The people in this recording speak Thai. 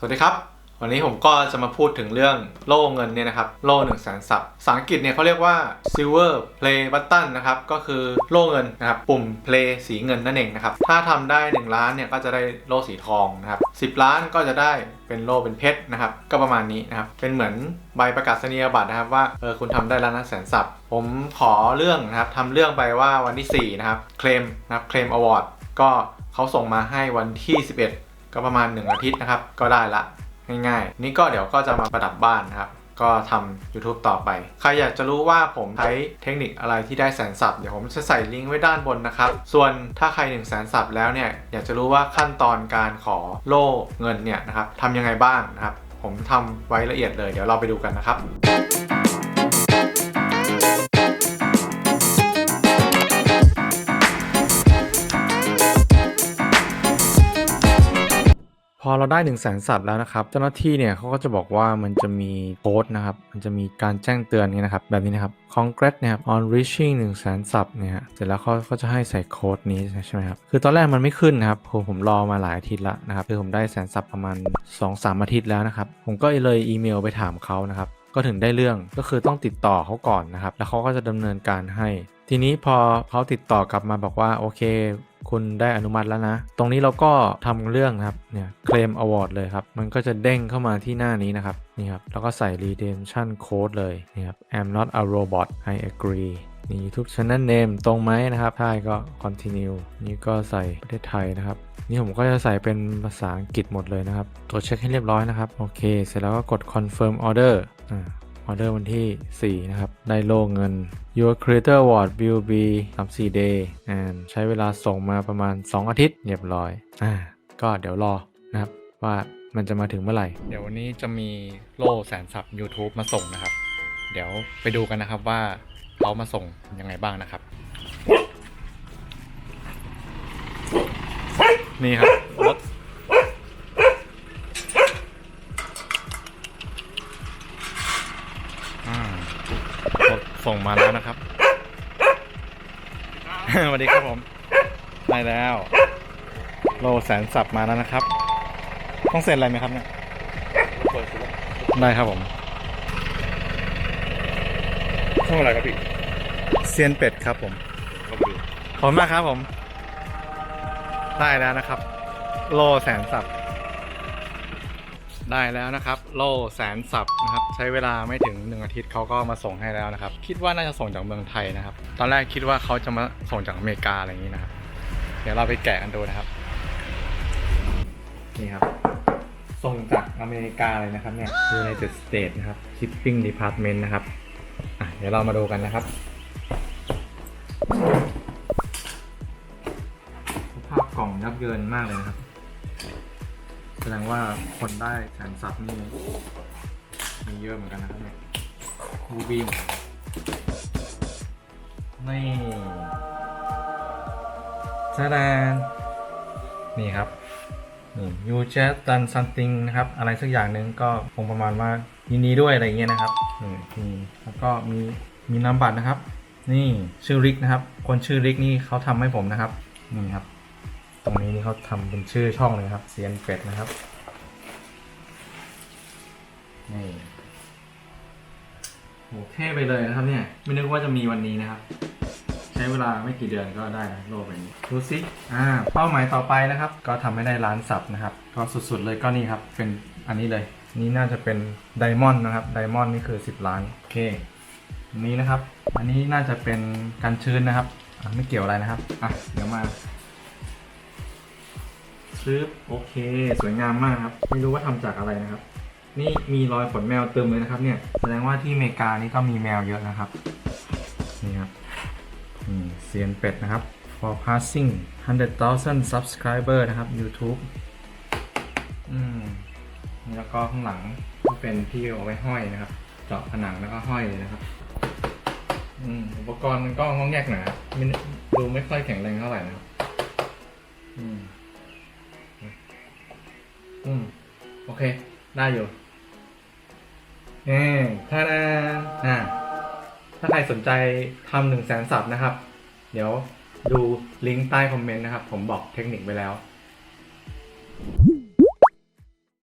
สวัสดีครับ วันนี้ผมก็จะมาพูดถึงเรื่องโล่เงินเนี่ยนะครับ โล่1นึ่งแสนสับภาษาอังกฤษเนี่ยเขาเรียกว่า silver play button นะครับ ก็คือโล่เงินนะครับ ปุ่ม play สีเงินนั่นเองนะครับ ถ้าทำได้ 1 ล้านเนี่ยก็จะได้โล่สีทองนะครับ 10 ล้านก็จะได้เป็นโล่เป็นเพชรนะครับ ก็ประมาณนี้นะครับ เป็นเหมือนใบประกาศนียบัตรนะครับว่าเออคุณทำได้ล้านะแสนสับผมขอเรื่องนะครับทำเรื่องไปว่าวันที่4นะครับเคลมนะครับเคลมอวอร์ดก็เขาส่งมาให้วันที่ 11 ก็ประมาณ 1 อาทิตย์นะครับ ก็ได้ละง่ายๆ นี่ก็เดี๋ยวก็จะมาประดับบ้านนะครับ ก็ทำ YouTube ต่อไป ใครอยากจะรู้ว่าผมใช้เทคนิคอะไรที่ได้แสนสับเดี๋ยวผมจะใส่ลิงก์ไว้ด้านบนนะครับ ส่วนถ้าใคร1นึ่งแสนสับแล้วเนี่ยอยากจะรู้ว่าขั้นตอนการขอโล่เงินเนี่ยนะครับทำยังไงบ้างนะครับ ผมทำไว้ละเอียดเลย เดี๋ยวเราไปดูกันนะครับ อเราได้1นึ่งแสนสับแล้วนะครับ เจ้าหน้าที่เนี่ยเขาก็จะบอกว่ามันจะมีโค้ดนะครับ มันจะมีการแจ้งเตือนนี่นะครับ แบบนี้นะครับ Congrats นะครับ on reaching 1นึ่งแสนสับเนี่ยเสร็จแล้วเขาก็จะให้ใส่โค้ดนี้ใช่ไหมครับ คือตอนแรกมันไม่ขึ้นนะครับผมผมรอมาหลายอาทิตย์ละนะครับ คือผมได้แสนสับประมาณ 2-3 อาทิตย์แล้วนะครับ ผมก็เลยอีเมลไปถามเขานะครับก็ถึงได้เรื่องก็คือต้องติดต่อเขาก่อนนะครับ แล้วเขาก็จะดำเนินการให้ ทีนี้พอเขาติดต่อกลับมาบอกว่าโอเค คุณได้อนุมัติแล้วนะ ตรงนี้เราก็ทำเรื่องครับเนี่ยเคลมอวอร์ดเลยครับ มันก็จะเด้งเข้ามาที่หน้านี้นะครับนี่ครับแล้วก็ใส่ redemption code เลยนี่ครับ I'm not a robot I agree นี่ YouTube channel name ตรงไหมนะครับถ้าก็ continue นี่ก็ใส่ประเทศไทยนะครับ นี่ผมก็จะใส่เป็นภาษาอังกฤษหมดเลยนะครับตัวจเช็คให้เรียบร้อยนะครับ โอเค เสร็จแล้วก็กด confirm order อ่า ออเดอร์วันที่ 4 นะครับ ได้โล่เงิน Your Creator Award will be 34 day and ใช้เวลาส่งมาประมาณ 2 อาทิตย์เรียบร้อย อ่า ก็เดี๋ยวรอนะครับ ว่ามันจะมาถึงเมื่อไหร่ เดี๋ยววันนี้จะมีโล่แสนสับ YouTube มาส่งนะครับ เดี๋ยวไปดูกันนะครับว่าเขามาส่งยังไงบ้างนะครับ นี่ครับรถ ส่งมาแล้วนะครับสวัสดีครับผมได้แล้วโลแสนสับมาแล้วนะครับ ต้องเซ็นอะไรไหมครับเนี่ยได้ครับผมช่องอะไรครับพี่เซียนเป็ดครับผมขอบคุณขอบคุณมากครับผม ได้แล้วนะครับ โลแสนสับ ได้แล้วนะครับ โลแสนสับนะครับ ใช้เวลาไม่ถึงหนึ่งอาทิตย์เขาก็มาส่งให้แล้วนะครับ คิดว่าน่าจะส่งจากเมืองไทยนะครับ ตอนแรกคิดว่าเขาจะมาส่งจากอเมริกาอะไรอย่างนี้นะครับ เดี๋ยวเราไปแกะกันดูนะครับ นี่ครับ ส่งจากอเมริกาเลยนะครับเนี่ย United States นะครับ Shipping Department นะครับอะเดี๋ยวเรามาดูกันนะครับสภาพกล่องยับเยินมากเลยนะครับ ดงว่าคนได้แสนซับนี่มีเยอะเหมือนกันนะครับเนี่ยบูบีมนี่ซาดานนี่ครับนี่ you just done something นะครับ อะไรสักอย่างหนึ่งก็คงประมาณว่ายินดีด้วยอะไรเงี้ยนะครับนี่แล้วก็มีมีนามบัตรนะครับ นี่ชื่อริกนะครับ คนชื่อริกนี่เขาทำให้ผมนะครับ นี่ครับ ตรงนี้นี่เขาทำเป็นชื่อช่องเลยครับเซียนเป็ดนะครับนี่โหเท่ไปเลยนะครับเนี่ย ไม่นึกว่าจะมีวันนี้นะครับ ใช้เวลาไม่กี่เดือนก็ได้นะโลกใบนี้ดูสิอ่าเป้าหมายต่อไปนะครับ ก็ทำให้ได้ล้านสับนะครับ ก็สุดๆเลยก็นี่ครับ เป็นอันนี้เลย นี่น่าจะเป็นไดมอนด์นะครับไดมอนด์นี่คือ 10 ล้านโอเคอันนี้นะครับ อันนี้น่าจะเป็นกันชื้นนะครับไม่เกี่ยวอะไรนะครับอะเดี๋ยวมา ซื้อโอเค สวยงามมากครับ ไม่รู้ว่าทำจากอะไรนะครับ นี่มีรอยขนแมวเติมเลยนะครับ เนี่ยแสดงว่าที่อเมริกานี่ก็มีแมวเยอะนะครับนี่ครับนี่เซียนเป็ดนะครับ for passing 100,000 subscriber นะครับ YouTube อืมแล้วก็ข้างหลังก็เป็นที่เอาไว้ห้อยนะครับ เจาะผนังแล้วก็ห้อยเลยนะครับอืมอุปกรณ์มันก็งองแงกหนาดูไม่ค่อยแข็งแรงเท่าไหร่นะครับ อืม โอเค ได้อยู่เอ่ท่าดาอ่า ถ้าใครสนใจทำหนึ่งแสนสับนะครับ เดี๋ยวดูลิงก์ใต้คอมเมนต์นะครับ ผมบอกเทคนิคไปแล้ว